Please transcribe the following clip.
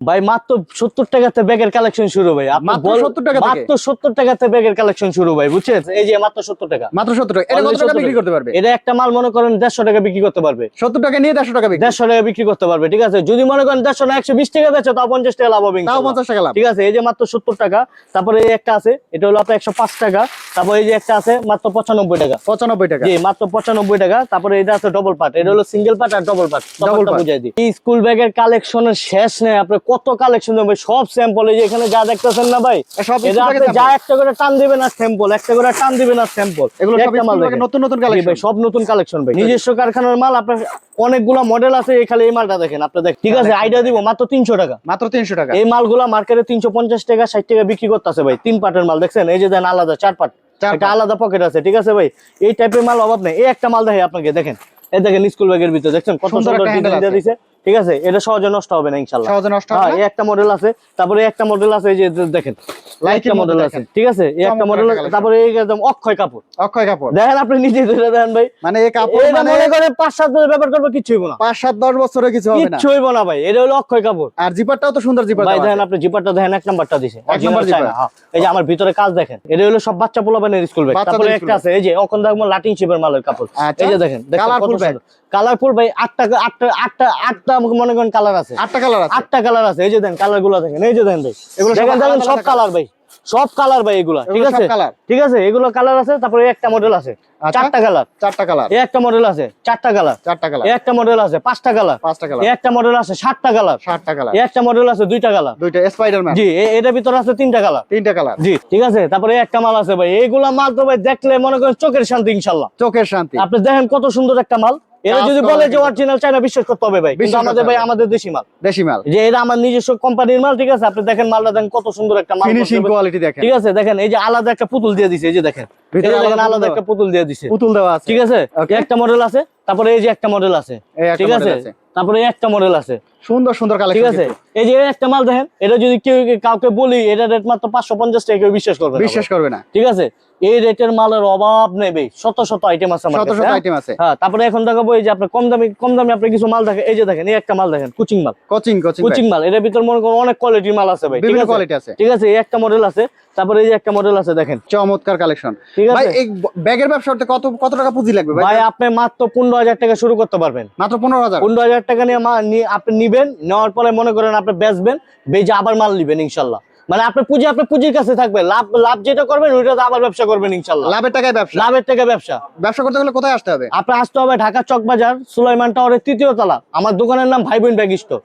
ভাই মাত্র সত্তর টাকাতে ব্যাগের কালেকশন শুরু ভাই। মাত্র বল- 70 টাকা থেকে? সত্তর টাকাতে ব্যাগের কালেকশন শুরু ভাই বুঝছেন? এই যে মাত্র সত্তর টাকা। মাত্র সত্তর টাকা। এটা কত Only টাকা 70 বিক্রি করতে পারবে? এটা একটা মাল মনে করেন দেড়শো টাকা বিক্রি করতে পারবে। সত্তর টাকা নিয়ে দেড়শো টাকা দেড়শো টাকা বিক্রি করতে পারবে ঠিক আছে? যদি মনে করেন দেড়শো না একশো বিশ টাকা বেচে তাও পঞ্চাশ টাকা লাভ হবে তাও পঞ্চাশ টাকা লাভ। ঠিক আছে? এই যে মাত্র সত্তর টাকা তারপরে এই একটা আছে এটা হলো আপনার একশো পাঁচ টাকা। তারপর এই যে একটা আছে মাত্র পঁচানব্বই টাকা। পঁচানব্বই টাকা। জি মাত্র পঁচানব্বই টাকা। তারপরে এটা আছে ডবল পার্ট এটা হলো সিঙ্গেল পার্ট আর ডবল পার্ট ডবল part। বুঝাই দিই। স্কুল ব্যাগের কালেকশনের শেষ নেই আপনি কত কালেকশন দেবেন সব স্যাম্পল এই যে এখানে যা দেখতেছেন না ভাই? যা একটা করে টান দিবেন আর স্যাম্পল একটা করে টান দিবেন আর স্যাম্পল এগুলো। নতুন নতুন কালেকশন ভাই সব নতুন কালেকশন ভাই। নিজস্ব কারখানার মাল আপনার অনেকগুলা মডেল আছে এই খালি এই মালটা দেখেন আপনি দেখেন। ঠিক আছে আইডিয়া দিব মাত্র তিনশো টাকা। মাত্র তিনশো টাকা। এই মালগুলা মার্কেটে তিনশো পঞ্চাশ টাকা ষাট টাকা বিক্রি করতেছে ভাই তিন পাটের মাল দেখছেন? এই যে দেন আলাদা চার পাট। একটা আলাদা পকেট আছে ঠিক আছে ভাই? এই টাইপের মাল অভাব নেই। এই একটা মাল দেখে আপনাকে দেখেন। এই দেখেন স্কুল ব্যাগের ভিতরে দেখছেন? কত সুন্দর সুন্দর ডিজাইন দিছে। ঠিক আছে? এটা সহজে নষ্ট হবে না ইনশাল্লাহ সহজে নষ্ট হবে হ্যাঁ এই একটা মডেল আছে তারপরে একটা মডেল আছে এই যে দেখেন একটা মডেল আছে ঠিক আছে? এই একটা মডেল তারপরে এই একদম অক্ষয় কাপড়। অক্ষয় কাপড়। দেখেন আপনি নিজে ধরে দেখেন ভাই। মানে এই কাপড় মানে মনে করে পাঁচ সাত বছর ব্যাপার করবে কিচ্ছু হইব না। পাঁচ সাত দশ বছরে কিছু হবে না। হইব না ভাই এটা হলো অক্ষয় কাপড়। আর জিপারটাও তো সুন্দর জিপার ভাই দেখেন আপনি জিপারটা দেখেন এক নাম্বারটা দিছে। এক নাম্বার জিপার। হ্যাঁ। এই যে আমার ভিতরে কাজ দেখেন এটা হলো সব বাচ্চা পোলাপানের স্কুল ব্যাগ তারপরে একটা আছে এই যে এখন দেখব লাটিন শিপের মালের কাপড়। আচ্ছা। এই যে দেখেন Colourful bag। কালারফুল ভাই আটটা আটটা আটটা আটটা আমাকে মনে করেন কালার আছে। আটটা কালার আছে। আটটা কালার আছে। এই যে দেন কালারগুলো দেখেন এই যে দেন ভাই। এগুলো দেখেন দেখেন সব কালার ভাই। সব কালার ভাই এগুলা ঠিক আছে? ঠিক আছে? এগুলো কালার আছে তারপরে একটা মডেল আছে। আচ্ছা। চারটা কালার চারটা কালার এই একটা মডেল আছে চারটা কালার চারটা কালার এই একটা মডেল আছে পাঁচটা কালার পাঁচটা কালার এই একটা মডেল আছে সাতটা কালার সাতটা কালার এই একটা মডেল আছে দুইটা কালার দুইটা স্পাইডারম্যান জি এটার ভিতরে আছে তিনটা কালার তিনটা কালার জি ঠিক আছে? তারপরে একটা মাল আছে ভাই। এইগুলা মাল তো ভাই দেখলে মনে করেন চোখের শান্তি ইনশাল্লাহ। চোখের শান্তি। আপনি দেখেন কত সুন্দর একটা মাল। এরা যদি বলে যে অরিজিনাল চাইনা বিশ্বাস করতে হবে ভাই কিন্তু আমাদের ভাই আমাদের দেশি মাল। দেশি মাল। যে এটা আমার নিজস্ব কোম্পানির মাল ঠিক আছে? আপনি দেখেন মালটা দেখেন কত সুন্দর একটা মাল ফিনিশিং কোয়ালিটি দেখেন। ঠিক আছে দেখেন এই যে আলাদা একটা পুতুল দিয়ে দিছে এই যে দেখেন। ভিতরে দেখেন আলাদা একটা পুতুল দিয়ে দিছে। পুতুল দেওয়া আছে। ঠিক আছে? একটা মডেল আছে তারপরে এই যে একটা মডেল আছে। ঠিক আছে। তারপরে একটা মডেল আছে। সুন্দর সুন্দর ঠিক আছে? এই যে একটা মাল দেখেন এটা যদি কেউ কাউকে বলি এটা রেট মাত্র পাঁচশো পঞ্চাশ টাকা কেউ বিশ্বাস করবে বিশ্বাস করবে না। ঠিক আছে? এই রেটের মালের অভাব ভাই শত শত আইটেম আছে শত শত হ্যাঁ? আইটেম আছে। হ্যাঁ তারপরে এখন দেখাবো এই যে আপনার কম দামি কম দামি আপনি কিছু মাল দেখেন এই যে দেখেন এই একটা মাল দেখেন কুচিং মাল। কোচিং কোচিং কুচিং মাল এর ভিতর মনে করুন অনেক কোয়ালিটির মাল আছে ভাই ঠিক বিভিন্ন আছে? কোয়ালিটি আছে। ঠিক আছে এই একটা মডেল আছে তারপরে এই যে একটা মডেল আছে দেখেন। চমৎকার কালেকশন ঠিক আছে? ভাই এই ব্যাগের ব্যবসাতে কত কত টাকা পুঁজি লাগবে ভাই? ভাই আপনি মাত্র পনেরো হাজার টাকা শুরু করতে পারবেন। মাত্র পনেরো হাজার? পনেরো হাজার টাকা নিয়ে মাল আপনি নিবেন নেওয়ার পরে মনে করেন আপনি বেচবেন বেজে আবার মাল নিবেন ইনশাল্লাহ। মানে আপনার পুঁজি আপনার পুঁজির কাছে থাকবে লাভ লাভ যেটা করবেন ওইটা তো আবার ব্যবসা করবেন ইনশাল্লাহ। লাভের টাকায় ব্যবসা? লাভের টাকায় ব্যবসা। ব্যবসা করতে গেলে কোথায় আসতে হবে? আপনার আসতে হবে ঢাকা চকবাজার সুলাইমান টাওয়ারের তৃতীয় তলা। আমার দোকানের নাম ভাই বোন ব্যাগ স্টোর।